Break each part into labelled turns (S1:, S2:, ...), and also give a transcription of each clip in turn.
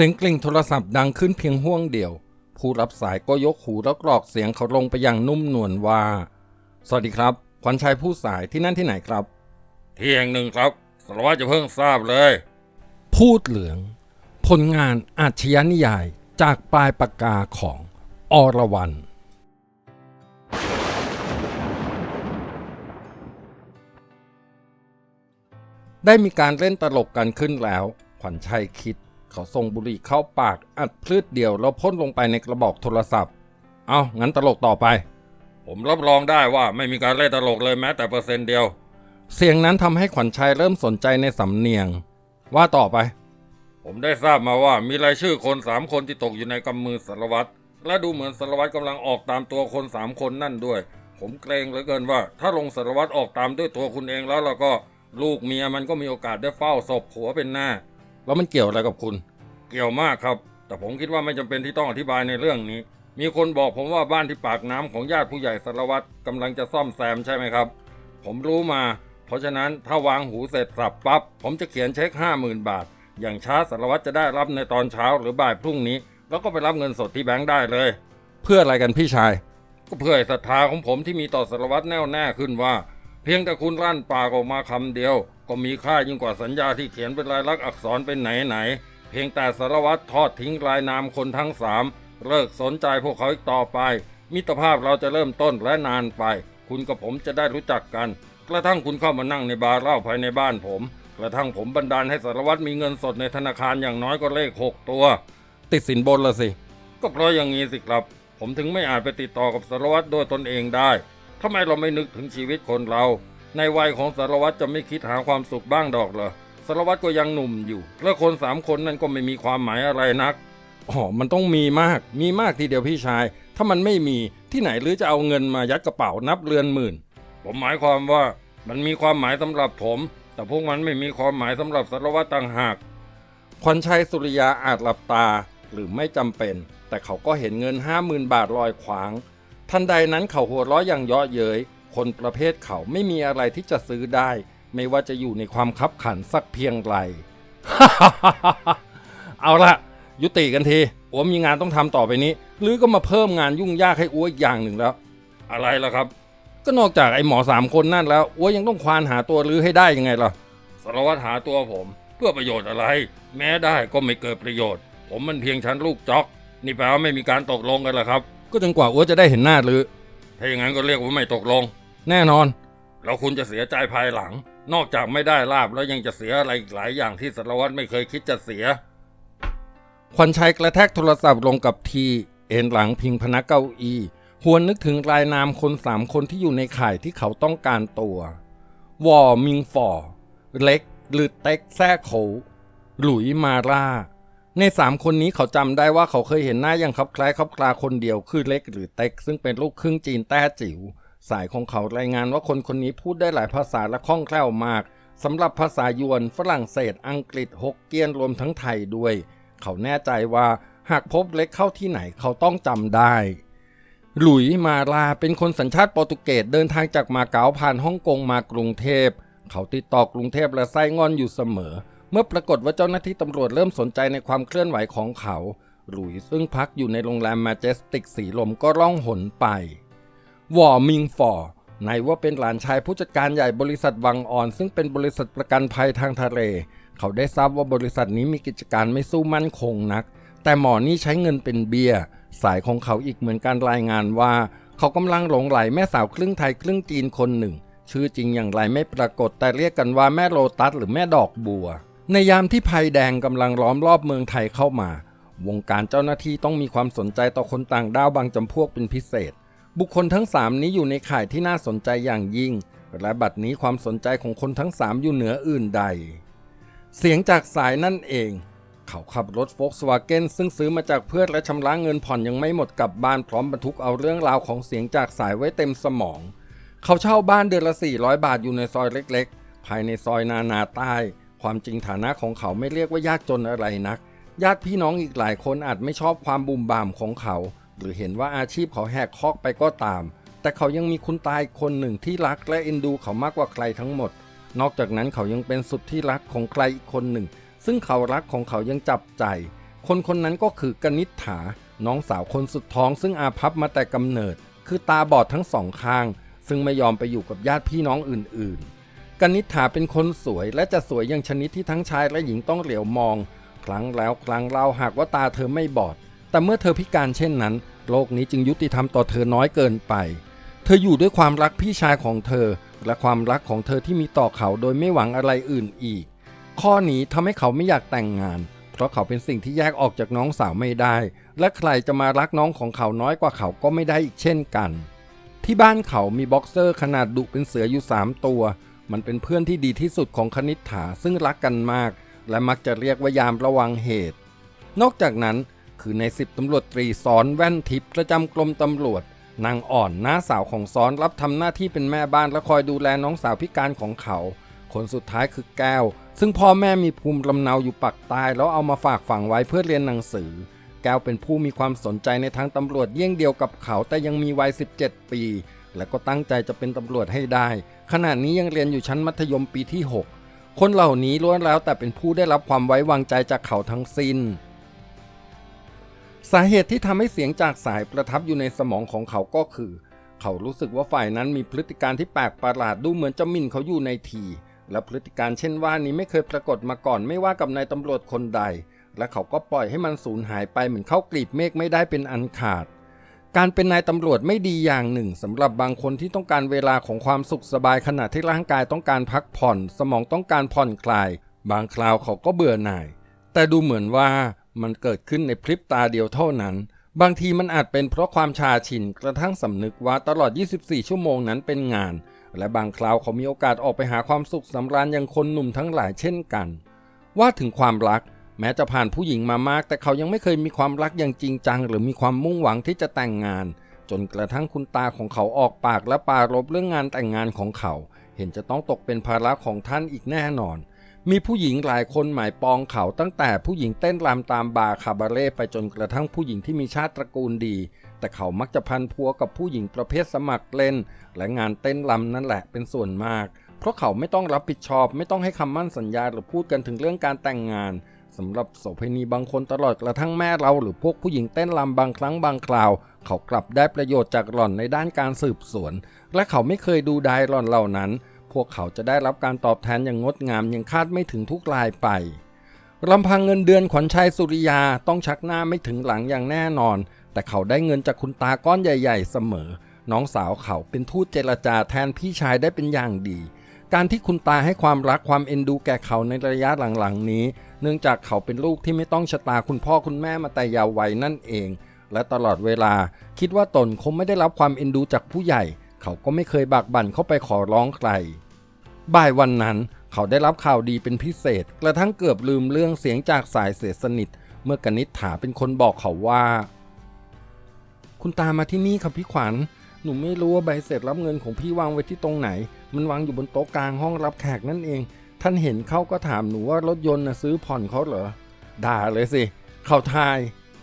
S1: สียงกลิ่งโทรศัพท์ดังขึ้นเพียงห่วงเดียว ผู้รับสายก็ยกหูแล้วกรอกเสียงเขาลงไปอย่างนุ่มนวลว่า สวัสดีครับขวัญชัยผู้สายที่นั่นที่ไหนครับ
S2: ที่แห่งหนึ่งครับสารวัตรจะเพิ่งทราบเลย
S1: พูดเหลือง ผลงานอาชญานิยายจากปลายปากกาของอรวรรณได้มีการเล่นตลกกันขึ้นแล้ว ขวัญชัยคิด เขาส่งบุหรี่เข้าปากอัดพลืดเดียวแล้วพ่นลงไปในกระบอกโทรศัพท์ เอางั้นตลกต่อไป
S2: ผมรับรองได้ว่าไม่มีการเล่นตลกเลยแม้แต่เปอร์เซ็นต์เดียว
S1: เสียงนั้นทำให้ขวัญชัยเริ่มสนใจในสำเนียง ว่าต่อไป
S2: ผมได้ทราบมาว่ามีรายชื่อคนสามคนที่ตกอยู่ในกำมือสารวัตรและดูเหมือนสารวัตรกำลังออกตามตัวคนสามคนนั่นด้วย ผมเกรงเหลือเกินว่า ถ้าลงสารวัตรออกตามด้วยตัวคุณเองแล้วเราก็ลูกเมียมันก็มีโอกาสได้เฝ้าศพผัวเป็นหน้า
S1: แล้วมันเกี่ยวอะไรกับคุณ
S2: เกี่ยวมากครับ แต่ผมคิดว่าไม่จำเป็นที่ต้องอธิบายในเรื่องนี้ มีคนบอกผมว่าบ้านที่ปากน้ำของญาติผู้ใหญ่สารวัตรกำลังจะซ่อมแซมใช่ไหมครับ ผมรู้มา เพราะฉะนั้นถ้าวางหูเสร็จสับปั๊บผมจะเขียนเช็คห้าหมื่นบาท อย่างช้าสารวัตรจะได้รับในตอนเช้าหรือบ่ายพรุ่งนี้ แล้วก็ไปรับเงินสดที่แบงค์ได้เลย
S1: เพื่ออะไรกันพี่ชาย
S2: ก็เพื่อให้ศรัทธาของผมที่มีต่อสารวัตรแน่วแน่ขึ้นว่า เพียงแต่คุณรั่นปากออกมาคำเดียว ก็มีค่ายิ่งกว่าสัญญาที่เขียนเป็นลายลักษณ์อักษรเป็นไหนไหนๆ เพียงแต่สารวัตรทอดทิ้งรายนามคนทั้งสามเลิกสนใจพวกเขาอีกต่อไป มิตรภาพเราจะเริ่มต้นและนานไป คุณกับผมจะได้รู้จักกัน กระทั่งคุณเข้ามานั่งในบาร์เหล้าภายในบ้านผม กระทั่งผมบันดาลให้สารวัตรมีเงินสดในธนาคารอย่างน้อยก็เลขหกตัว
S1: ติดสินบนละสิ
S2: ก็เพราะอย่างนี้สิครับ ผมถึงไม่อาจไปติดต่อกับสารวัตรด้วยตนเองได้ทำไมเราไม่นึกถึงชีวิตคนเรา ในวัยของสารวัตรจะไม่คิดหาความสุขบ้างดอกเหรอ สารวัตรก็ยังหนุ่มอยู่ และคนสามคนนั้นก็ไม่มีความหมายอะไรนัก
S1: อ๋อมันต้องมีมาก มีมากทีเดียวพี่ชาย ถ้ามันไม่มีที่ไหนหรือจะเอาเงินมายัดกระเป๋านับเรือนหมื่น
S2: ผมหมายความว่ามันมีความหมายสำหรับผม แต่พวกมันไม่มีความหมายสำหรับสารวัตรต่างหาก
S1: ควันชัยสุริยาอาจหลับตาหรือไม่จำเป็น แต่เขาก็เห็นเงินห้าหมื่นบาทลอยขวาง ทันใดนั้นเขาหัวเราะอย่างเยาะเย้ยคนประเภทเขาไม่มีอะไรที่จะซื้อได้ ไม่ว่าจะอยู่ในความคับขันสักเพียงไร เอาละยุติกันทีอัวมีงานต้องทำต่อไปนี้ หรือก็มาเพิ่มงานยุ่งยากให้อัวอีกอย่างหนึ่งแล้ว
S2: อะไรล่ะครับ
S1: ก็นอกจากไอ้หมอสามคนนั่นแล้วอัวยังต้องควานหาตัวลือให้ได้ยังไงล่ะ
S2: สารวัตรหาตัวผม เพื่อประโยชน์อะไร แม้ได้ก็ไม่เกิดประโยชน์ ผมมันเพียงชั้นลูกจอก นี่แปลว่าไม่มีการตกลงกันเหรอครับ
S1: ก็จนกว่าอัวจะได้เห็นหน้าลือ
S2: ถ้าอย่างนั้นก็เรียกว่าไม่ตกลง
S1: แน่นอน
S2: แล้วคุณจะเสียใจภายหลัง นอกจากไม่ได้ลาบแล้วยังจะเสียอะไรอีกหลายอย่างที่สารวัตรไม่เคยคิดจะเสีย
S1: ควันชัยกระแทกโทรศัพท์ลงกับทีเอ็นหลังพิงพนักเก้าอี้หวนนึกถึงรายนามคนสามคนที่อยู่ในข่ายที่เขาต้องการตัว วอมิงฟอร์เล็ก หรือเต็กแซ่โขหลุยมาร่า ในสามคนนี้เขาจำได้ว่าเขาเคยเห็นหน้าอย่างคลับคล้ายคลับคลาคนเดียวคือเล็กหรือเต็ก ซึ่งเป็นลูกครึ่งจีนแต้จิ๋ว สายของเขารายงานว่าคนคนนี้พูดได้หลายภาษาและคล่องแคล่วมากสำหรับภาษายวน ฝรั่งเศส อังกฤษฮกเกี้ยนรวมทั้งไทยด้วย เขาแน่ใจว่าหากพบเล็กเข้าที่ไหนเขาต้องจำได้ หลุยมาลาเป็นคนสัญชาติโปรตุเกสเดินทางจากมาเก๊าผ่านฮ่องกงมากรุงเทพ เขาติดต่อกรุงเทพและไส้งอนอยู่เสมอ เมื่อปรากฏว่าเจ้าหน้าที่ตำรวจเริ่มสนใจในความเคลื่อนไหวของเขา หลุยซึ่งพักอยู่ในโรงแรมมาเจสติกสีลมก็ร่องหนไป วอมิงฟอร์ในว่าเป็นหลานชายผู้จัดการใหญ่บริษัทวังอ่อน ซึ่งเป็นบริษัทประกันภัยทางทะเล เขาได้ทราบว่าบริษัทนี้มีกิจการไม่สู้มั่นคงนัก แต่หมอนี่ใช้เงินเป็นเบีย้ย สายของเขาอีกเหมือนการรายงานว่า เขากำลังหลงไหลแม่สาวครึ่งไทยครึ่งจีนคนหนึ่ง ชื่อจริงอย่างไรไม่ปรากฏแต่เรียกกันว่าแม่โลตัสหรือแม่ดอกบัว ในยามที่ภัยแดงกำลังล้อมรอบเมืองไทยเข้ามา วงการเจ้าหน้าที่ต้องมีความสนใจต่อคนต่างด้าวบางจำพวกเป็นพิเศษ บุคคลทั้งสามนี้อยู่ในข่ายที่น่าสนใจอย่างยิ่ง และบัดนี้ความสนใจของคนทั้งสามอยู่เหนืออื่นใด เสียงจากสายนั่นเอง เขาขับรถโฟกสวาเกนซึ่งซื้อมาจากเพื่อนและชำระเงินผ่อนยังไม่หมดกลับบ้านพร้อมบรรทุกเอาเรื่องราวของเสียงจากสายไว้เต็มสมอง เขาเช่าบ้านเดือนละ 400 บาทอยู่ในซอยเล็ก ๆ ภายในซอยนานาใต้ ความจริงฐานะของเขาไม่เรียกว่ายากจนอะไรนัก ญาติพี่น้องอีกหลายคนอาจไม่ชอบความบุมบามของเขา หรือเห็นว่าอาชีพเขาแหกคอกไปก็ตาม แต่เขายังมีคุณตายคนหนึ่งที่รักและเอ็นดูเขามากกว่าใครทั้งหมด นอกจากนั้นเขายังเป็นสุดที่รักของใครอีกคนหนึ่ง ซึ่งเขารักของเขายังจับใจ คนคนนั้นก็คือกนิษฐา น้องสาวคนสุดท้อง ซึ่งอาภัพมาแต่กำเนิด คือตาบอดทั้งสองข้าง ซึ่งไม่ยอมไปอยู่กับญาติพี่น้องอื่น ๆกนิษฐาเป็นคนสวยและจะสวยอย่างชนิดที่ทั้งชายและหญิงต้องเหลียวมอง ครั้งแล้วครั้งเล่าหากว่าตาเธอไม่บอด แต่เมื่อเธอพิการเช่นนั้น โลกนี้จึงยุติธรรมต่อเธอน้อยเกินไป เธออยู่ด้วยความรักพี่ชายของเธอ และความรักของเธอที่มีต่อเขาโดยไม่หวังอะไรอื่นอีก ข้อนี้ทำให้เขาไม่อยากแต่งงาน เพราะเขาเป็นสิ่งที่แยกออกจากน้องสาวไม่ได้ และใครจะมารักน้องของเขาน้อยกว่าเขาก็ไม่ได้อีกเช่นกัน ที่บ้านเขามีบ็อกเซอร์ขนาดดุเป็นเสืออยู่ 3 ตัว มันเป็นเพื่อนที่ดีที่สุดของคณิษฐาซึ่งรักกันมาก และมักจะเรียกว่ายามระวังเหตุ นอกจากนั้น คือในสิบตำรวจตรีซ้อนแว่นทิพย์ประจำกรมตำรวจ นางอ่อนน้าสาวของซ้อนรับทำหน้าที่เป็นแม่บ้านและคอยดูแลน้องสาวพิการของเขา คนสุดท้ายคือแก้ว ซึ่งพ่อแม่มีภูมิลำเนาอยู่ปักใต้แล้วเอามาฝากฝังไว้เพื่อเรียนหนังสือ แก้วเป็นผู้มีความสนใจในทางตำรวจเยี่ยงเดียวกับเขาแต่ยังมีวัย 17 ปี และก็ตั้งใจจะเป็นตำรวจให้ได้ ขณะนี้ยังเรียนอยู่ชั้นมัธยมปีที่ 6 คนเหล่านี้ล้วนแล้วแต่เป็นผู้ได้รับความไว้วางใจจากเขาทั้งสิ้น สาเหตุที่ทำให้เสียงจากสายประทับอยู่ในสมองของเขาก็คือ เขารู้สึกว่าฝ่ายนั้นมีพฤติการที่แปลกประหลาดดูเหมือนจะมิ่นเขาอยู่ในที และพฤติการเช่นว่านี้ไม่เคยปรากฏมาก่อนไม่ว่ากับนายตำรวจคนใด และเขาก็ปล่อยให้มันสูญหายไปเหมือนเข้ากลีบเมฆไม่ได้เป็นอันขาด การเป็นนายตำรวจไม่ดีอย่างหนึ่งสำหรับบางคนที่ต้องการเวลาของความสุขสบายขณะที่ร่างกายต้องการพักผ่อน สมองต้องการผ่อนคลาย บางคราวเขาก็เบื่อหน่าย แต่ดูเหมือนว่า มันเกิดขึ้นในพริบตาเดียวเท่านั้น บางทีมันอาจเป็นเพราะความชาชินกระทั่งสำนึกว่าตลอด 24 ชั่วโมงนั้นเป็นงาน และบางคราวเขามีโอกาสออกไปหาความสุขสำราญอย่างคนหนุ่มทั้งหลายเช่นกัน ว่าถึงความรักแม้จะผ่านผู้หญิงมามาก แต่เขายังไม่เคยมีความรักอย่างจริงจัง หรือมีความมุ่งหวังที่จะแต่งงาน จนกระทั่งคุณตาของเขาออกปากและปารบเรื่องงานแต่งงานของเขา เห็นจะต้องตกเป็นภาระของท่านอีกแน่นอน มีผู้หญิงหลายคนหมายปองเขาตั้งแต่ผู้หญิงเต้นรำตามบาร์คาบาเร่ไปจนกระทั่งผู้หญิงที่มีชาติตระกูลดี แต่เขามักจะพันพัวกับผู้หญิงประเภทสมัครเล่น และงานเต้นรำนั่นแหละเป็นส่วนมาก เพราะเขาไม่ต้องรับผิดชอบ ไม่ต้องให้คำมั่นสัญญาหรือพูดกันถึงเรื่องการแต่งงานสำหรับโสเภณีบางคนตลอดกระทั่งแม่เราหรือพวกผู้หญิงเต้นรำบางครั้งบางคราว เขากลับได้ประโยชน์จากหล่อนในด้านการสืบสวน และเขาไม่เคยดูดายหล่อนเหล่านั้น วกเขาจะได้รับการตอบแทนอย่างงดงามยังคาดไม่ถึงทุกรายไปลำพังเงินเดือนขวัญชัยสุริยาต้องชักหน้าไม่ถึงหลังอย่างแน่นอน แต่เขาได้เงินจากคุณตาก้อนใหญ่ ๆ เสมอ น้องสาวเขาเป็นทูตเจรจาแทนพี่ชายได้เป็นอย่างดี การที่คุณตาให้ความรักความเอ็นดูแก่เขาในระยะหลังๆนี้ เนื่องจากเขาเป็นลูกที่ไม่ต้องชะตาคุณพ่อคุณแม่มาแต่ยาววัยนั่นเอง และตลอดเวลาคิดว่าตนคงไม่ได้รับความเอ็นดูจากผู้ใหญ่ เขาก็ไม่เคยบากบั่นเข้าไปขอร้องใคร บ่ายวันนั้นเขาได้รับข่าวดีเป็นพิเศษ กระทั่งเกือบลืมเรื่องเสียงจากสายเสียสนิท เมื่อกนิษฐาเป็นคนบอกเขาว่า คุณตามาที่นี่ครับพี่ขวัญ หนูไม่รู้ว่าใบเสร็จรับเงินของพี่วางไว้ที่ตรงไหน มันวางอยู่บนโต๊ะกลางห้องรับแขกนั่นเอง ท่านเห็นเขาก็ถามหนูว่ารถยนต์นะซื้อผ่อนเขาเหรอ ด่าเลยสิ เขาทาย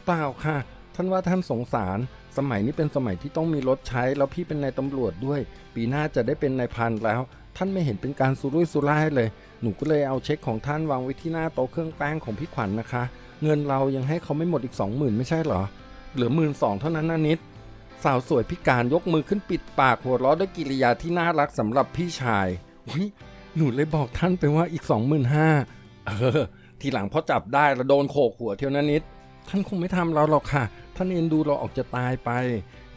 S1: เปล่าค่ะ ท่านว่าท่านสงสาร สมัยนี้เป็นสมัยที่ต้องมีรถใช้ แล้วพี่เป็นนายตำรวจด้วย ปีหน้าจะได้เป็นนายพันแล้ว ท่านไม่เห็นเป็นการสุรุ่ยสุร่ายเลย หนูก็เลยเอาเช็คของท่านวางไว้ที่หน้าโต๊ะเครื่องแป้งของพี่ขวัญนนะคะ เงินเรายังให้เขาไม่หมดอีกสองหมื่นไม่ใช่เหรอ เหลือหมื่นสองเท่านั้นนะนิด สาวสวยพิการยกมือขึ้นปิดปากหัวเราะด้วยกิริยาที่น่ารักสำหรับพี่ชายวิหนูเลยบอกท่านไปว่าอีกสองหมื่นห้าเออ ทีหลังพอจับได้แล้วโดนโขกหัวเที่ยวนั้นนิด ท่านคงไม่ทำเราหรอกค่ะ ท่านเอ็นดูเราออกจะตายไป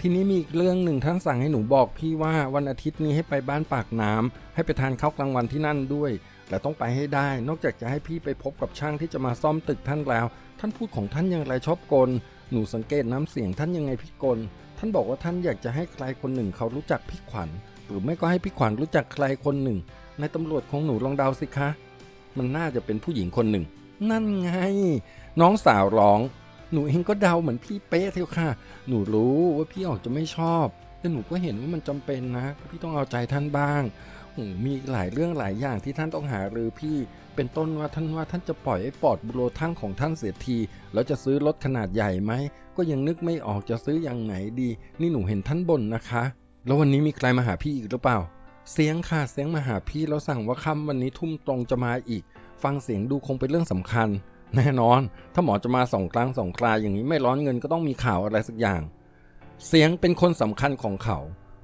S1: ทีนี้มีอีกเรื่องหนึ่งท่านสั่งให้หนูบอกพี่ว่าวันอาทิตย์นี้ให้ไปบ้านปากน้ำให้ไปทานข้าวกลางวันที่นั่นด้วยและต้องไปให้ได้ นอกจากจะให้พี่ไปพบกับช่างที่จะมาซ่อมตึกท่านแล้ว ท่านพูดของท่านอย่างไรชอบกล หนูสังเกตน้ำเสียงท่านยังไงพี่กล ท่านบอกว่าท่านอยากจะให้ใครคนหนึ่งเขารู้จักพี่ขวัญ หรือไม่ก็ให้พี่ขวัญรู้จักใครคนหนึ่ง ในตำรวจของหนูลองเดาสิคะ มันน่าจะเป็นผู้หญิงคนหนึ่ง นั่นไง น้องสาวร้อง หนูเองก็เดาเหมือนพี่เป๊ะเทียวค่ะ หนูรู้ว่าพี่ออกจะไม่ชอบ แต่หนูก็เห็นว่ามันจำเป็นนะ พี่ต้องเอาใจท่านบ้างโอ้มีหลายเรื่องหลายอย่างที่ท่านต้องหารือพี่ เป็นต้นว่าท่านว่าท่านจะปล่อยไอ้ฟอร์ดบูโรทั้งของท่านเสียที แล้วจะซื้อรถขนาดใหญ่ไหม ก็ยังนึกไม่ออกจะซื้ออย่างไหนดี นี่หนูเห็นท่านบ่นนะคะ แล้ววันนี้มีใครมาหาพี่อีกหรือเปล่า เสียงค่ะ เสียงมาหาพี่แล้วสั่งว่าค่ำวันนี้ทุ่มตรงจะมาอีก ฟังเสียงดูคงเป็นเรื่องสำคัญ แน่นอน ถ้าหมอจะมาสองครั้งสองคราอย่างนี้ไม่ร้อนเงินก็ต้องมีข่าวอะไรสักอย่าง เสียงเป็นคนสำคัญของเขา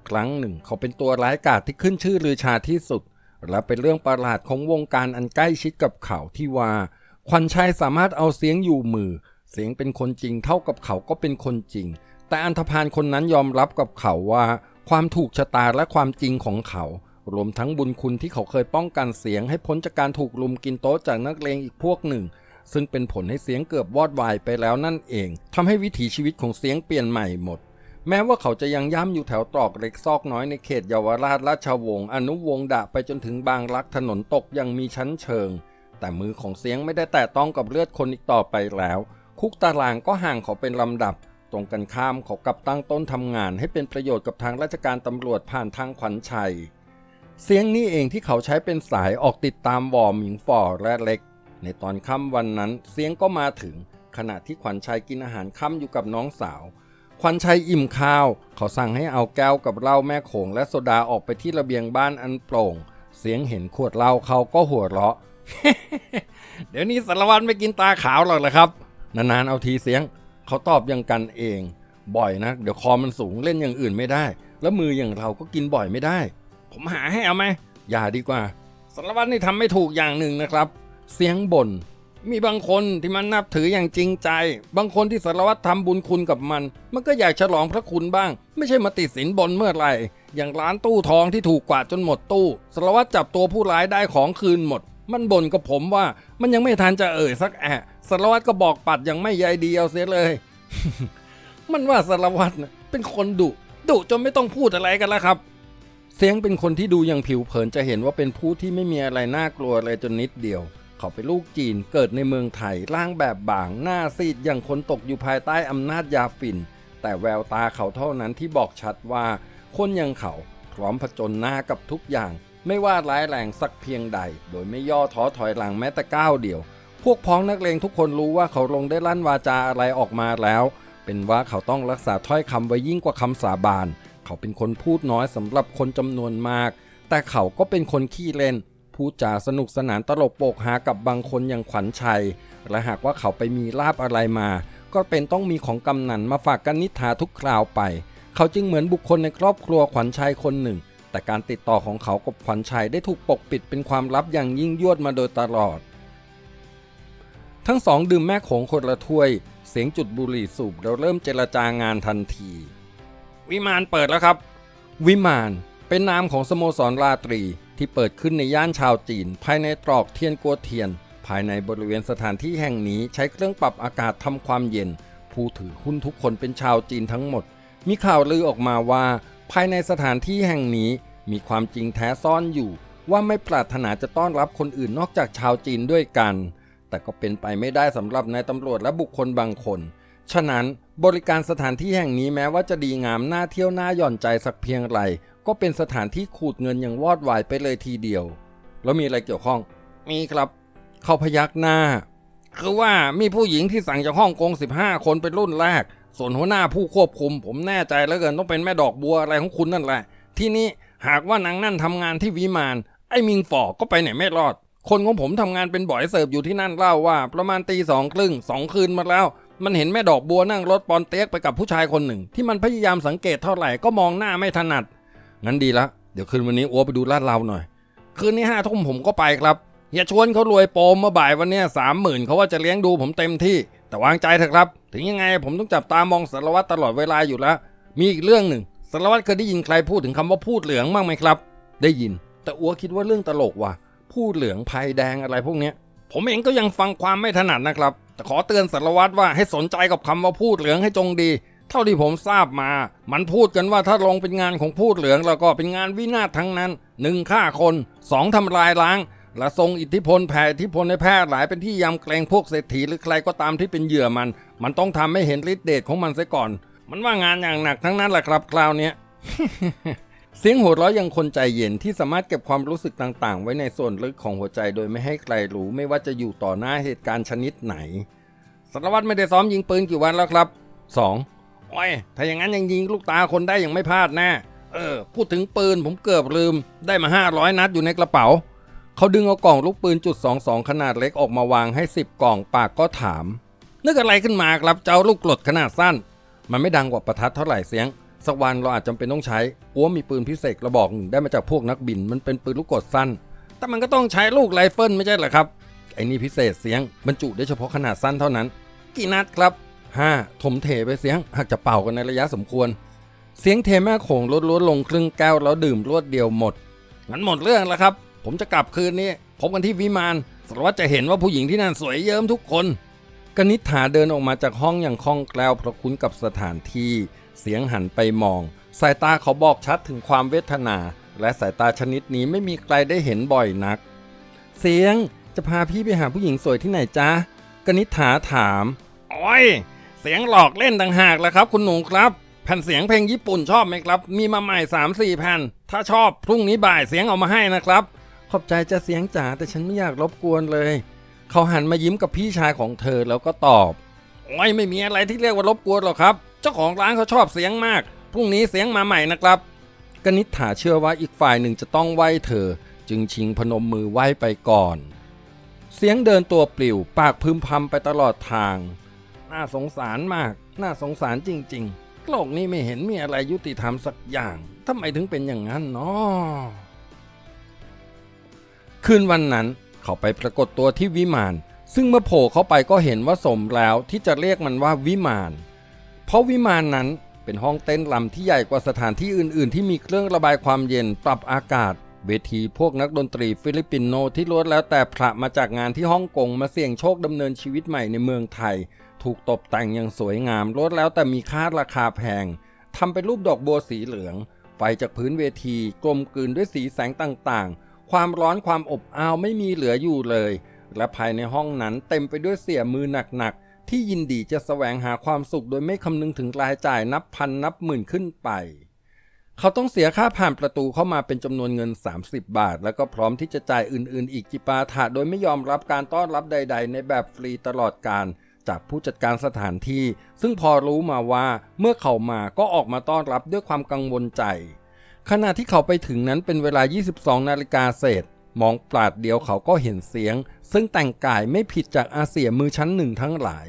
S1: ครั้งหนึ่งเขาเป็นตัวร้ายกาจที่ขึ้นชื่อลือชาที่สุด และเป็นเรื่องประหลาดของวงการอันใกล้ชิดกับเขาที่ว่า ควันชัยสามารถเอาเสียงอยู่มือ เสียงเป็นคนจริงเท่ากับเขาก็เป็นคนจริง แต่อันธพาลคนนั้นยอมรับกับเขาว่า ความถูกชะตาและความจริงของเขารวมทั้งบุญคุณที่เขาเคยป้องกันเสียงให้พ้นจากการถูกลุมกินโต๊ะจากนักเลงอีกพวกหนึ่ง ซึ่งเป็นผลให้เสียงเกือบวอดวายไปแล้วนั่นเองทำให้วิถีชีวิตของเสียงเปลี่ยนใหม่หมด แม้ว่าเขาจะยังย่ำอยู่แถวตรอกเล็กซอกน้อยในเขตเยาวราชราชวงศ์อนุวงศ์ดะไปจนถึงบางรักถนนตกยังมีชั้นเชิง แต่มือของเสียงไม่ได้แตะต้องกับเลือดคนอีกต่อไปแล้ว คุกตารางก็ห่างเขาเป็นลำดับตรงกันข้ามเขากับตั้งต้นทำงานให้เป็นประโยชน์กับทางราชการตำรวจผ่านทางขวัญชัย เสียงนี้เองที่เขาใช้เป็นสายออกติดตามวอร์มิงฟอร์และเล็ก ในตอนค่ำวันนั้นเสียงก็มาถึง ขณะที่ขวัญชัยกินอาหารค่ำอยู่กับน้องสาว ขวัญชัยอิ่มข้าว เขาสั่งให้เอาแก้วกับเหล้าแม่โขงและโซดาออกไปที่ระเบียงบ้านอันโปร่ง เสียงเห็นขวดเหล้าเขาก็หัวเราะ เดี๋ยวนี้สารวัตรไม่กินตาขาวหรอกเหรอครับ นานๆเอาทีเสียง เขาตอบอย่างกันเอง บ่อยนะ เดี๋ยวคอมันสูงเล่นอย่างอื่นไม่ได้ แล้วมืออย่างเราก็กินบ่อยไม่ได้ ผมหาให้เอาไหมอย่าดีกว่าสารวัตรนี่ทำไม่ถูกอย่างหนึ่งนะครับ เสียงบน่นมีบางคนที่มันนับถืออย่างจริงใจ บางคนที่สารวัตรทำบุญคุณกับมัน มันก็อยากฉลองพระคุณบ้าง ไม่ใช่มาติดสินบนเมื่อไหร่ อย่างร้านตู้ทองที่ถูกกวาดจนหมดตู้ สารวัตรจับตัวผู้ร้ายได้ของคืนหมด มันบ่นกับผมว่ามันยังไม่ทันจะเอ่ยสักแอะสารวัตรก็บอกปัดอยังไม่ใยดีเอาเสียเลย มันว่าสารวัตรเป็นคนดุดุจนไม่ต้องพูดอะไรกันแล้วครับ เสียงเป็นคนที่ดูอย่างผิวเผินจะเห็นว่าเป็นผู้ที่ไม่มีอะไรน่ากลัวเลยจนนิดเดียว เขาเป็นลูกจีนเกิดในเมืองไทยร่างแบบบางหน้าซีดอย่างคนตกอยู่ภายใต้อำนาจยาฝิ่น แต่แววตาเขาเท่านั้นที่บอกชัดว่า คนอย่างเขาพร้อมผจญหน้ากับทุกอย่าง ไม่ว่าร้ายแรงสักเพียงใด โดยไม่ย่อท้อถอยหลังแม้แต่ก้าวเดียว พวกพ้องนักเลงทุกคนรู้ว่าเขาลงได้ลั่นวาจาอะไรออกมาแล้ว เป็นว่าเขาต้องรักษาถ้อยคำไว้ยิ่งกว่าคำสาบาน เขาเป็นคนพูดน้อยสำหรับคนจำนวนมาก แต่เขาก็เป็นคนขี้เล่น พูดจาสนุกสนานตลกโปกฮากับบางคนอย่างขวัญชัย และหากว่าเขาไปมีลาบอะไรมา ก็เป็นต้องมีของกำนันมาฝากกันนิทาทุกคราวไป เขาจึงเหมือนบุคคลในครอบครัวขวัญชัยคนหนึ่ง แต่การติดต่อของเขากับขวัญชัยได้ถูกปกปิดเป็นความลับอย่างยิ่งยวดมาโดยตลอด ทั้งสองดื่มแม่โขงคนละถ้วย เสียงจุดบุหรี่สูบแล้วเริ่มเจรจางานทันที วิมานเปิดแล้วครับ วิมานเป็นนามของสโมสรราตรี ที่เปิดขึ้นในย่านชาวจีน ภายในตรอกเทียนกัวเทียน ภายในบริเวณสถานที่แห่งนี้ใช้เครื่องปรับอากาศทำความเย็น ผู้ถือหุ้นทุกคนเป็นชาวจีนทั้งหมด มีข่าวลือออกมาว่า ภายในสถานที่แห่งนี้มีความจริงแท้ซ่อนอยู่ ว่าไม่ปรารถนาจะต้อนรับคนอื่นนอกจากชาวจีนด้วยกัน แต่ก็เป็นไปไม่ได้สำหรับนายตำรวจและบุคคลบางคน ฉะนั้นบริการสถานที่แห่งนี้แม้ว่าจะดีงามน่าเที่ยวน่าหย่อนใจสักเพียงไรก็เป็นสถานที่ขูดเงินอย่างวอดวายไปเลยทีเดียว แล้วมีอะไรเกี่ยวข้อง มีครับ เขาพยักหน้า คือว่ามีผู้หญิงที่สั่งจากฮ่องกง 15 คนเป็นรุ่นแรก ส่วนหัวหน้าผู้ควบคุม ผมแน่ใจแล้วเกินต้องเป็นแม่ดอกบัวอะไรของคุณนั่นแหละ ที่นี้หากว่านางนั่นทำงานที่วิมาน ไอ้มิงฝอกก็ไปไหนไม่รอด คนของผมทำงานเป็นบ่อยเสิร์ฟอยู่ที่นั่นเล่าว่า ประมาณตีสองครึ่งสองคืนมาแล้ว มันเห็นแม่ดอกบัวนั่งรถปอนเต็กไปกับผู้ชายคนหนึ่ง ที่มันพยายามสังเกตเท่าไหร่ก็มองหน้าไม่ถนัด งั้นดีละ เดี๋ยวคืนวันนี้อัวไปดูลาดเราหน่อย คืนนี้ห้าทุ่มผมก็ไปครับเฮียชวนเขารวยโปมเมื่อบ่ายวันนี้สามหมื่นเขาว่าจะเลี้ยงดูผมเต็มที่ แต่วางใจเถอะครับ ถึงยังไงผมต้องจับตามองสารวัตรตลอดเวลาอยู่แล้ว มีอีกเรื่องหนึ่งสารวัตรเคยได้ยินใครพูดถึงคำว่าพูดเหลืองบ้างไหมครับ ได้ยิน แต่อัวคิดว่าเรื่องตลกว่ะพูดเหลืองภายแดงอะไรพวกเนี้ย ผมเองก็ยังฟังความไม่ถนัดนะครับ แต่ขอเตือนสารวัตรว่าให้สนใจกับคำว่าพูดเหลืองให้จงดี เท่าที่ผมทราบมา มันพูดกันว่าถ้าลงเป็นงานของพูดเหลืองแล้วก็เป็นงานวินาศทั้งนั้นหนึ่งฆ่าคนสองทำลายล้าง และทรงอิทธิพลแผ่อิทธิพลในแพร่หลายเป็นที่ยำเกรงพวกเศรษฐีหรือใครก็ตามที่เป็นเหยื่อมัน มันต้องทำให้เห็นฤทธิ์เดชของมันเสียก่อน มันว่างานอย่างหนักทั้งนั้นแหละครับคราวเนี้ย เสียงหัวเราะยังคนใจเย็นที่สามารถเก็บความรู้สึกต่างๆ ไว้ในส่วนลึกของหัวใจโดยไม่ให้ใครรู้ไม่ว่าจะอยู่ต่อหน้าเหตุการณ์ชนิดไหนสารวัตรไม่ได้ซ้อมยิงปืนกี่วันแล้วครับ 2. โอ้ยถ้าอย่างนั้นยังยิงลูกตาคนได้ยังไม่พลาดแน่เออ พูดถึงปืนผมเกือบลืม ได้มา 500 นัดอยู่ในกระเป๋า เขาดึงเอากล่องลูกปืนจุด22 ขนาดเล็กออกมาวางให้ 10 กล่องปากก็ถาม นึกอะไรขึ้นมาครับเจ้าลูกกรดขนาดสั้น มันไม่ดังกว่าประทัดเท่าไหร่เสียง สักวันเราอาจจำเป็นต้องใช้อ้วมีปืนพิเศษระบอกหนึ่งได้มาจากพวกนักบิน มันเป็นปืนลูกกรดสั้น แต่มันก็ต้องใช้ลูกไรเฟิลไม่ใช่เหรอครับ ไอ้นี่พิเศษเสียงบรรจุได้เฉพาะขนาดสั้นเท่านั้น กี่นัดครับห้าถมเทไปเสียงหากจะเป่ากันในระยะสมควร เสียงเทแม่โขงลดลดลงครึ่งแก้วแล้วดื่มรวดเดียวหมดงั้นหมดเรื่องแล้วครับ ผมจะกลับคืนนี้พบกันที่วิมานสารวัตรจะเห็นว่าผู้หญิงที่นั่นสวยเยิ้มทุกคนกนิษฐาเดินออกมาจากห้องอย่างคล่องแคล่วเพราะคุ้นกับสถานที่ เสียงหันไปมอง สายตาเขาบอกชัดถึงความเวทนา และสายตาชนิดนี้ไม่มีใครได้เห็นบ่อยนัก เสียงจะพาพี่ไปหาผู้หญิงสวยที่ไหนจ๊ะกนิษฐาถามโอ้ยเสียงหลอกเล่นต่างหากแหละครับ คุณหนูครับ แผ่นเสียงเพลงญี่ปุ่นชอบไหมครับ มีมาใหม่3 4แผ่น ถ้าชอบพรุ่งนี้บ่ายเสียงเอามาให้นะครับ ขอบใจจะเสียงจ๋าแต่ฉันไม่อยากรบกวนเลย เขาหันมายิ้มกับพี่ชายของเธอแล้วก็ตอบโอ้ยไม่มีอะไรที่เรียกว่ารบกวนหรอกครับ เจ้าของร้านเขาชอบเสียงมาก พรุ่งนี้เสียงมาใหม่นะครับ กนิษฐาเชื่อว่าอีกฝ่ายหนึ่งจะต้องไหว้เธอ จึงชิงพนมมือไหว้ไปก่อน เสียงเดินตัวปลิว ปากพึมพำไปตลอดทาง น่าสงสารมาก น่าสงสารจริง ๆ โลกนี้ไม่เห็นมีอะไรยุติธรรมสักอย่างทำไมถึงเป็นอย่างนั้นเนาะคืนวันนั้นเขาไปปรากฏตัวที่วิมาน ซึ่งเมื่อโผล่เข้าไปก็เห็นว่าสมแล้วที่จะเรียกมันว่าวิมาน เพราะวิมานนั้นเป็นห้องเต้นลำที่ใหญ่กว่าสถานที่อื่น ๆ ที่มีเครื่องระบายความเย็นปรับอากาศ เวทีพวกนักดนตรีฟิลิปปินโนที่ล้วนแล้วแต่พระมาจากงานที่ฮ่องกงมาเสี่ยงโชคดำเนินชีวิตใหม่ในเมืองไทย ถูกตกแต่งอย่างสวยงามล้วนแล้วแต่มีค่าราคาแพงทำเป็นรูปดอกบัวสีเหลือง ไฟจากพื้นเวทีกลมกลืนด้วยสีแสงต่างๆ ความร้อนความอบอ้าวไม่มีเหลืออยู่เลย และภายในห้องนั้นเต็มไปด้วยเสียมือหนักๆ ที่ยินดีจะแสวงหาความสุขโดยไม่คำนึงถึงรายจ่ายนับพันนับหมื่นขึ้นไป เขาต้องเสียค่าผ่านประตูเข้ามาเป็นจำนวนเงิน 30 บาท แล้วก็พร้อมที่จะจ่ายอื่น ๆ อีกจิปาถะโดยไม่ยอมรับการต้อนรับใด ๆ ในแบบฟรีตลอดการจากผู้จัดการสถานที่ ซึ่งพอรู้มาว่าเมื่อเขามาก็ออกมาต้อนรับด้วยความกังวลใจ ขณะที่เขาไปถึงนั้นเป็นเวลา 22 นาฬิกาเศษ มองปราดเดียวเขาก็เห็นเสียง ซึ่งแต่งกายไม่ผิดจากอาเซียมือชั้นหนึ่งทั้งหลาย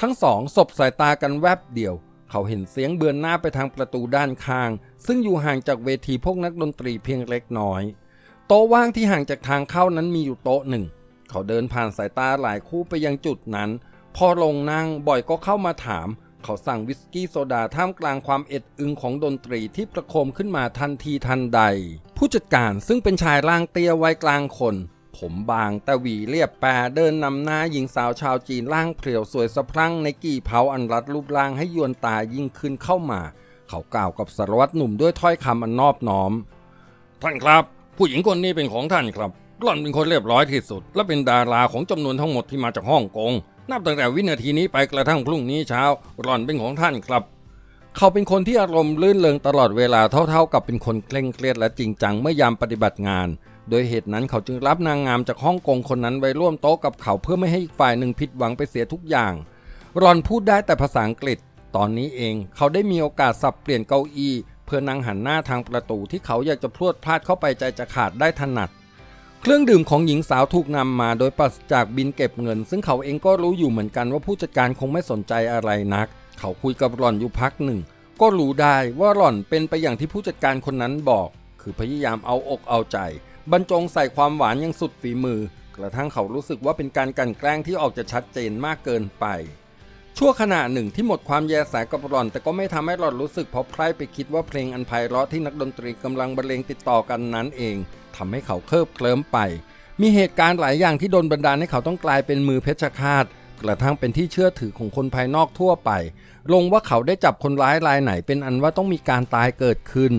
S1: ทั้งสองสบสายตากันแวบเดียว เขาเห็นเสียงเบือนหน้าไปทางประตูด้านข้าง ซึ่งอยู่ห่างจากเวทีพวกนักดนตรีเพียงเล็กน้อย โต๊ะว่างที่ห่างจากทางเข้านั้นมีอยู่โต๊ะหนึ่ง เขาเดินผ่านสายตาหลายคู่ไปยังจุดนั้น พอลงนั่งบ่อยก็เข้ามาถาม เขาสั่งวิสกี้โซดาท่ามกลางความเอ็ดอึงของดนตรีที่ประโคมขึ้นมาทันทีทันใด ผู้จัดการซึ่งเป็นชายร่างเตี้ยวัยกลางคน ผมบางแต่หวีเรียบแปรเดินนำหน้าหญิงสาวชาวจีนร่างเพรียวสวยสะพรั่งในกี่เผาอันรัดรูปร่างให้ยวนตายิ่งขึ้นเข้ามา เขากล่าวกับสารวัตรหนุ่มด้วยถ้อยคำอันนอบน้อม ท่านครับ ผู้หญิงคนนี้เป็นของท่านครับหล่อนเป็นคนเรียบร้อยที่สุด และเป็นดาราของจำนวนทั้งหมดที่มาจากฮ่องกง นับตั้งแต่วินาทีนี้ไปกระทั่งพรุ่งนี้เช้าหล่อนเป็นของท่านครับ เขาเป็นคนที่อารมณ์ลื่นเริงตลอดเวลาเท่าๆกับเป็นคนเคร่งเครียดและจริงจังเมื่อยามปฏิบัติงาน โดยเหตุนั้นเขาจึงรับนางงามจากฮ่องกงคนนั้นไว้ร่วมโต๊ะกับเขาเพื่อไม่ให้อีกฝ่ายหนึ่งผิดหวังไปเสียทุกอย่างรอนพูดได้แต่ภาษาอังกฤษ ตอนนี้เองเขาได้มีโอกาสสับเปลี่ยนเก้าอี้เพื่อนั่งหันหน้าทางประตูที่เขาอยากจะพรวดพลาดเข้าไปใจจะขาดได้ถนัด เครื่องดื่มของหญิงสาวถูกนำมาโดยปราศจากบินเก็บเงิน ซึ่งเขาเองก็รู้อยู่เหมือนกันว่าผู้จัดการคงไม่สนใจอะไรนัก เขาคุยกับหล่อนอยู่พักหนึ่ง ก็รู้ได้ว่าหล่อนเป็นไปอย่างที่ผู้จัดการคนนั้นบอก คือพยายามเอาอกเอาใจ บรรจงใส่ความหวานอยังสุดฝีมือ กระทั่งเขารู้สึกว่าเป็นการกลันแกล้งที่ออกจะชัดเจนมากเกินไป ชั่วขณะหนึ่งที่หมดความแยแสกับหล่อน แต่ก็ไม่ทำให้หล่อนรู้สึกพราะใครไปคิดว่าเพลงอันไพเราะที่นักดนตรีกำลังบรรเลงติดต่อกันนั้นเองทำให้เขาเคลิบเคลิ้มไป มีเหตุการณ์หลายอย่างที่โดนบันดาลให้เขาต้องกลายเป็นมือเพชฌฆาตกระทั่งเป็นที่เชื่อถือของคนภายนอกทั่วไป ลงว่าเขาได้จับคนร้ายรายไหนเป็นอันว่าต้องมีการตายเกิดขึ้น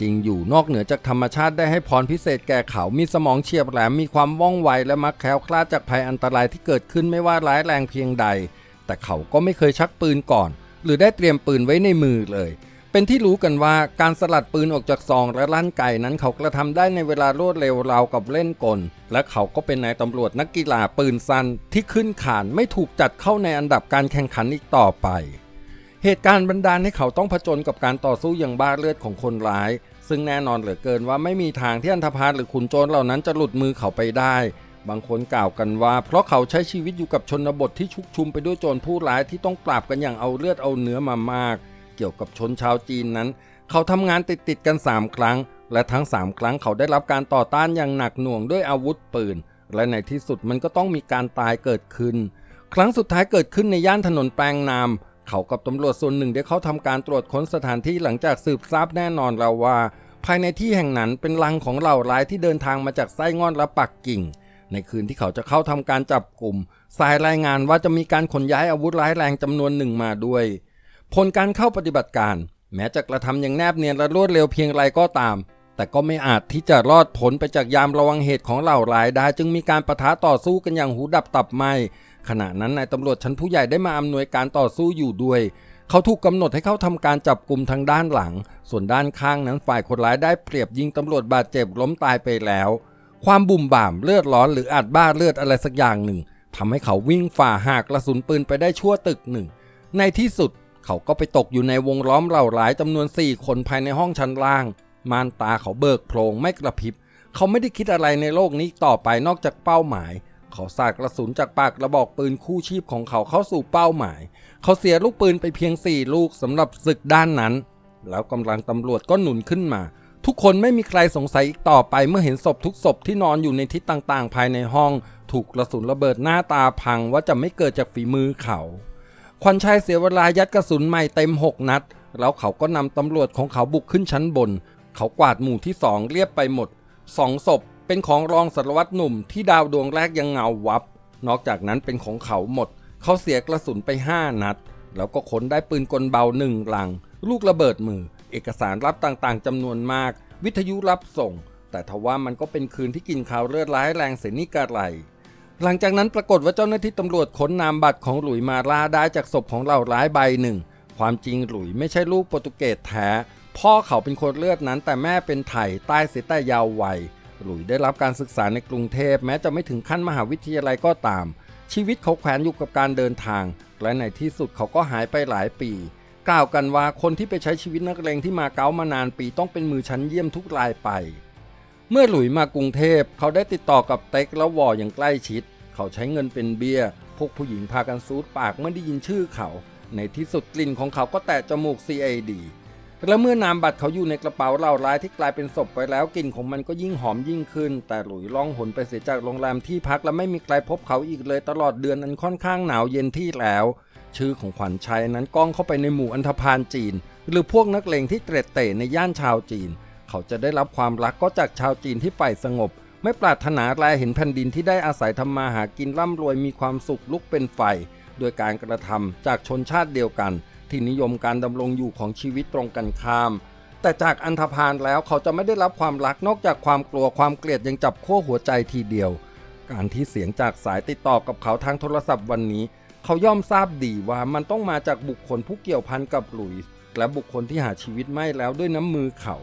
S1: จริงอยู่นอกเหนือจากธรรมชาติได้ให้พรพิเศษแก่เขามีสมองเฉียบแหลมมีความว่องไวและมักแคล้วคลาดจากภัยอันตรายที่เกิดขึ้นไม่ว่าร้ายแรงเพียงใด แต่เขาก็ไม่เคยชักปืนก่อน หรือได้เตรียมปืนไว้ในมือเลย เป็นที่รู้กันว่าการสลัดปืนออกจากซองและลั่นไก่นั้นเขากระทำได้ในเวลารวดเร็วราวกับเล่นกล และเขาก็เป็นนายตำรวจนักกีฬาปืนสั้นที่ขึ้นขานไม่ถูกจัดเข้าในอันดับการแข่งขันอีกต่อไป เหตุการณ์บันดาลให้เขาต้องผจญกับการต่อสู้อย่างบ้าเลือดของคนร้าย ซึ่งซึ่งแน่นอนเหลือเกินว่าไม่มีทางที่อันธพาลหรือขุนโจรเหล่านั้นจะหลุดมือเขาไปได้ บางคนกล่าวกันว่าเพราะเขาใช้ชีวิตอยู่กับชนบทที่ชุกชุมไปด้วยโจรผู้ร้ายที่ต้องปราบกันอย่างเอาเลือดเอาเนื้อมามาก เกี่ยวกับชนชาวจีนนั้น เขาทำงานติดติดกัน 3 ครั้ง และทั้ง 3 ครั้งเขาได้รับการต่อต้านอย่างหนักหน่วงด้วยอาวุธปืน และในที่สุดมันก็ต้องมีการตายเกิดขึ้น ครั้งสุดท้ายเกิดขึ้นในย่านถนนแปลงนามเขากับตำรวจส่วนหนึ่งได้เข้าทำการตรวจค้นสถานที่หลังจากสืบทราบแน่นอนแล้วว่า ภายในที่แห่งนั้นเป็นลังของเหล่าร้ายที่เดินทางมาจากไส้งอนและปักกิ่ง ในคืนที่เขาจะเข้าทำการจับกลุ่ม สายรายงานว่าจะมีการขนย้ายอาวุธร้ายแรงจำนวนหนึ่งมาด้วย ผลการเข้าปฏิบัติการ แม้จะกระทำอย่างแนบเนียนและรวดเร็วเพียงไรก็ตาม แต่ก็ไม่อาจที่จะรอดผลไปจากยามระวังเหตุของเหล่าร้ายได้ จึงมีการประทะต่อสู้กันอย่างหูดับตับไหมขณะนั้นนายตำรวจชั้นผู้ใหญ่ได้มาอำนวยการต่อสู้อยู่ด้วยเขาถูกกำหนดให้เข้าทำการจับกลุ่มทางด้านหลัง ส่วนด้านข้างนั้นฝ่ายคนร้ายได้เปรียบยิงตำรวจบาดเจ็บล้มตายไปแล้ว ความบุ่มบ่ามเลือดร้อนหรืออาจบ้าเลือดอะไรสักอย่างหนึ่งทำให้เขาวิ่งฝ่าหากกระสุนปืนไปได้ชั่วตึกหนึ่ง ในที่สุดเขาก็ไปตกอยู่ในวงล้อมเหล่าร้ายจำนวน4คนภายในห้องชั้นล่างม่านตาเขาเบิกโพลงไม่กระพริบ เขาไม่ได้คิดอะไรในโลกนี้ต่อไปนอกจากเป้าหมาย เขาสาดกระสุนจากปากระบอกปืนคู่ชีพของเขาเข้าสู่เป้าหมาย เขาเสียลูกปืนไปเพียง4ลูกสำหรับศึกด้านนั้น แล้วกำลังตำรวจก็หนุนขึ้นมา ทุกคนไม่มีใครสงสัยอีกต่อไปเมื่อเห็นศพทุกศพที่นอนอยู่ในทิศต่างๆ ภายในห้อง ถูกกระสุนระเบิดหน้าตาพังว่าจะไม่เกิดจากฝีมือเขาควันชัยเสียเวลายัดกระสุนใหม่เต็ม 6 นัด แล้วเขาก็นำตำรวจของเขาบุกขึ้นชั้นบน เขากวาดหมู่ที่สองเรียบไปหมดสองศพเป็นของรองสารวัตรหนุ่มที่ดาวดวงแรกยังเงาวับ นอกจากนั้นเป็นของเขาหมด เขาเสียกระสุนไป 5 นัด แล้วก็ขนได้ปืนกลเบาหนึ่งลัง ลูกระเบิดมือ เอกสารรับต่างๆจำนวนมาก วิทยุรับส่ง แต่ทว่ามันก็เป็นคืนที่กินข่าวเลือดร้ายแรงเสนิกาไรหลังจากนั้นปรากฏว่าเจ้าหน้าที่ตำรวจค้นนามบัตรของหลุยมาล่าได้จากศพของเหล่าร้ายใบหนึ่ง ความจริงหลุยไม่ใช่ลูกโปรตุเกสแท้ พ่อเขาเป็นคนเลือดนั้นแต่แม่เป็นไทยใต้เสียแต่ยาววัยหลุยได้รับการศึกษาในกรุงเทพแม้จะไม่ถึงขั้นมหาวิทยาลัยก็ตาม ชีวิตเขาแขวนอยู่กับการเดินทาง และในที่สุดเขาก็หายไปหลายปี กล่าวกันว่าคนที่ไปใช้ชีวิตนักเลงที่มาเก๊ามานานปีต้องเป็นมือชั้นเยี่ยมทุกรายไป เมื่อหลุยมากรุงเทพเขาได้ติดต่อกับเต็กและวออย่างใกล้ชิด เขาใช้เงินเป็นเบีย้ย พวกผู้หญิงพากันซูดปากเมื่อได้ยินชื่อเขา ในที่สุดกลิ่นของเขาก็แตะจมูก CAD และเมื่อนามบัตรเขาอยู่ในกระเป๋าเหล่าร้ายที่กลายเป็นศพไปแล้วกลิ่นของมันก็ยิ่งหอมยิ่งขึ้น แต่หลุยล่องหนไปเสียจากโรงแรมที่พักและไม่มีใครพบเขาอีกเลยตลอดเดือนอันค่อนข้างหนาวเย็นที่แล้ว ชื่อของขวัญชัยนั้นก้องเข้าไปในหมู่อันธพาลจีน หรือพวกนักเลงที่เตร็ดเตะในย่านชาวจีน เขาจะได้รับความรักก็จากชาวจีนที่ฝ่สงบ ไม่ปรารถนาแลเห็นแผ่นดินที่ได้อาศัยทำมาหากินร่ำรวยมีความสุขลุกเป็นไฟโดยการกระทำจากชนชาติเดียวกัน ที่นิยมการดำรงอยู่ของชีวิตตรงกันข้าม แต่จากอันธพาลแล้วเขาจะไม่ได้รับความรักนอกจากความกลัวความเกลียดยังจับขั้วหัวใจทีเดียว การที่เสียงจากสายติดต่อกับเขาทางโทรศัพท์วันนี้ เขาย่อมทราบดีว่ามันต้องมาจากบุคคลผู้เกี่ยวพันกับหลุยส์และบุคคลที่หาชีวิตไม่แล้วด้วยน้ำมือเขา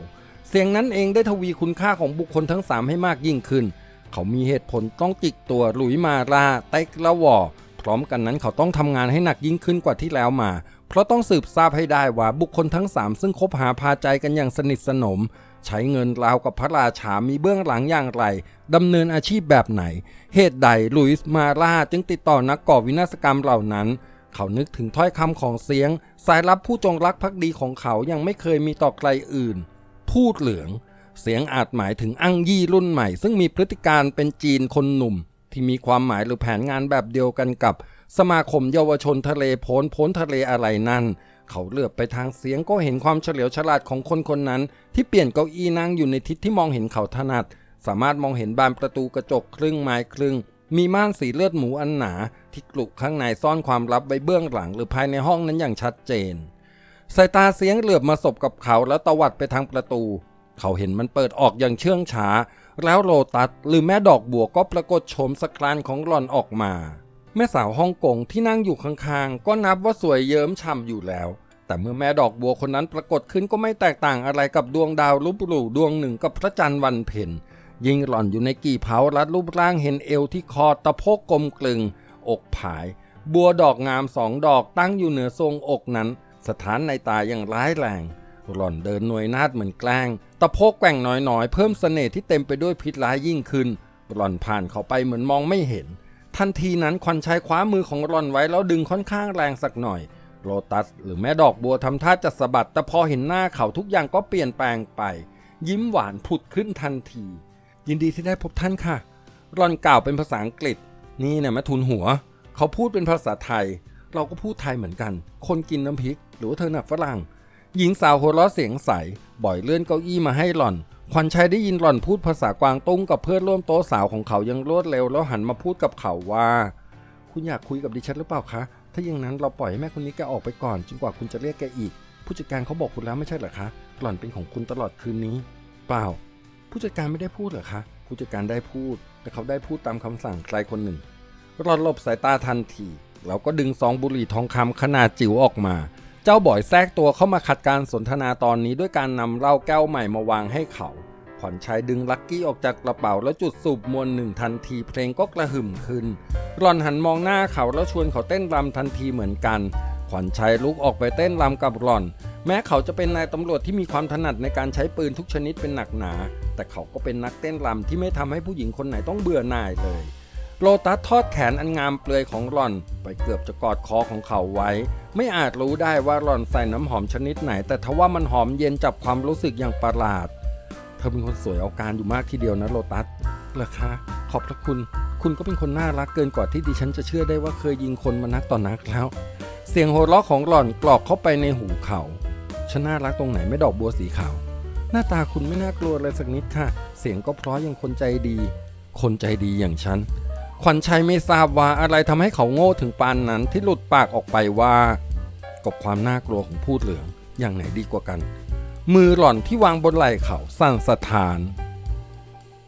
S1: เสียงนั้นเองได้ทวีคุณค่าของบุคคลทั้งสามให้มากยิ่งขึ้น เขามีเหตุผลต้องจิกตัวหลุยมาลาเต็กละวอ พร้อมกันนั้นเขาต้องทำงานให้หนักยิ่งขึ้นกว่าที่แล้วมา เพราะต้องสืบทราบให้ได้ว่าบุคคลทั้งสามซึ่งคบหาพาใจกันอย่างสนิทสนม ใช้เงินราวกับพระราชามีเบื้องหลังอย่างไรดำเนินอาชีพแบบไหน เหตุใดลุยส์มาล่าจึงติดต่อนักก่อวินาศกรรมเหล่านั้น เขานึกถึงถ้อยคำของเสียง สายลับผู้จงรักภักดีของเขายังไม่เคยมีต่อใครอื่น พูดเหลือง เสียงอาจหมายถึงอั้งยี่รุ่นใหม่ ซึ่งมีพฤติการเป็นจีนคนหนุ่ม ที่มีความหมายหรือแผนงานแบบเดียวกันกับ สมาคมเยาวชนทะเลพ้นพ้นทะเลอะไรนั่น เขาเลือบไปทางเสียงก็เห็นความเฉลียวฉลาดของคนคนนั้น ที่เปลี่ยนเก้าอี้นั่งอยู่ในทิศที่มองเห็นเขาถนัด สามารถมองเห็นบานประตูกระจกครึ่งไม้ครึ่ง มีม่านสีเลือดหมูอันหนา ที่กลุกข้างในซ่อนความลับไว้เบื้องหลัง หรือภายในห้องนั้นอย่างชัดเจนสายตาเสียงเหลือบมาสบกับเขาแล้วตวัดไปทางประตู เขาเห็นมันเปิดออกอย่างเชื่องช้า แล้วโลตัสหรือแม่ดอกบัวก็ปรากฏโฉมสกรานของหล่อนออกมา แม่สาวฮ่องกงที่นั่งอยู่ข้างๆ ก็นับว่าสวยเยิ้มช่ำอยู่แล้ว แต่เมื่อแม่ดอกบัวคนนั้นปรากฏขึ้นก็ไม่แตกต่างอะไรกับดวงดาวลุบหลู่ดวงหนึ่งกับพระจันทร์วันเพ็ญยิ่งหล่อนอยู่ในกี่เผารัดรูปร่างเห็นเอวที่คอตะโพกกลมกลึง อกผาย บัวดอกงามสองดอกตั้งอยู่เหนือทรงอกนั้น สถานในตาอย่างร้ายแรง หล่อนเดินหน่วยนาดเหมือนแกล้งตะโพกแกว่งน้อยๆ เพิ่มเสน่ห์ที่เต็มไปด้วยพิษร้ายยิ่งขึ้น หล่อนผ่านเขาไปเหมือนมองไม่เห็น ทันทีนั้นควันชัยคว้ามือของหล่อนไว้แล้วดึงค่อนข้างแรงสักหน่อย โลตัส หรือแม่ดอกบัวทำท่าจะสะบัด แต่พอเห็นหน้าเขาทุกอย่างก็เปลี่ยนแปลงไป ยิ้มหวานผุดขึ้นทันที ยินดีที่ได้พบท่านค่ะหล่อนกล่าวเป็นภาษาอังกฤษ นี่เนี่ยแม่ทุนหัว เขาพูดเป็นภาษาไทย เราก็พูดไทยเหมือนกัน คนกินน้ำพริก หรือว่าเธอหนักฝรั่ง หญิงสาวหัวเราะเสียงใส บ่อยเลื่อนเก้าอี้มาให้หล่อนควันชัยได้ยินหล่อนพูดภาษากวางตุ้งกับเพื่อนร่วมโต๊ะสาวของเขายังรวดเร็วแล้วหันมาพูดกับเขาว่า คุณอยากคุยกับดิฉันหรือเปล่าคะ ถ้าอย่างนั้นเราปล่อยให้แม่คนนี้แกออกไปก่อนจนกว่าคุณจะเรียกแกอีก ผู้จัดการเขาบอกคุณแล้วไม่ใช่เหรอคะ หล่อนเป็นของคุณตลอดคืนนี้ เปล่า ผู้จัดการไม่ได้พูดเหรอคะ ผู้จัดการได้พูด แต่เขาได้พูดตามคำสั่งใครคนหนึ่งหลอนหลบสายตาทันทีแล้วก็ดึงซองบุหรี่ทองคำขนาดจิ๋วออกมา เจ้าบ่อยแทรกตัวเข้ามาขัดการสนทนาตอนนี้ด้วยการนำเหล้าแก้วใหม่มาวางให้เขา ขวัญชัยดึงลักกี้ออกจากกระเป๋าแล้วจุดสูบมวลหนึ่งทันทีเพลงก็กระหึ่มขึ้นหลอนหันมองหน้าเขาแล้วชวนเขาเต้นรำทันทีเหมือนกัน ขวัญชัยลุกออกไปเต้นรำกับหล่อน แม้เขาจะเป็นนายตำรวจที่มีความถนัดในการใช้ปืนทุกชนิดเป็นหนักหนา แต่เขาก็เป็นนักเต้นรำที่ไม่ทำให้ผู้หญิงคนไหนต้องเบื่อหน่ายเลย โลตัสทอดแขนอันงามเปลือยของหล่อน ไปเกือบจะกอดคอของเขาไว้ ไม่อาจรู้ได้ว่าหล่อนใส่น้ำหอมชนิดไหน แต่ทว่ามันหอมเย็นจับความรู้สึกอย่างประหลาด เธอเป็นคนสวยเอาการอยู่มากทีเดียวนะโลตัสเหรอคะขอบพระคุณ คุณก็เป็นคนน่ารักเกินกว่าที่ดิฉันจะเชื่อได้ว่าเคยยิงคนมานักต่อนนักแล้ว เสียงโห่เราะของหล่อนกรอกเข้าไปในหูเขาฉันน่ารักตรงไหนไม่ดอกบัวสีขาว หน้าตาคุณไม่น่ากลัวเลยสักนิดค่ะ เสียงก็เพราะอย่างคนใจดี คนใจดีอย่างฉัน ขวัญชัยไม่ทราบว่าอะไรทำให้เขาโง่ถึงปานนั้นที่หลุดปากออกไปว่า กับความน่ากลัวของพูดเหลืองอย่างไหนดีกว่ากัน มือหล่อนที่วางบนไหล่เขาสั่นสะท้าน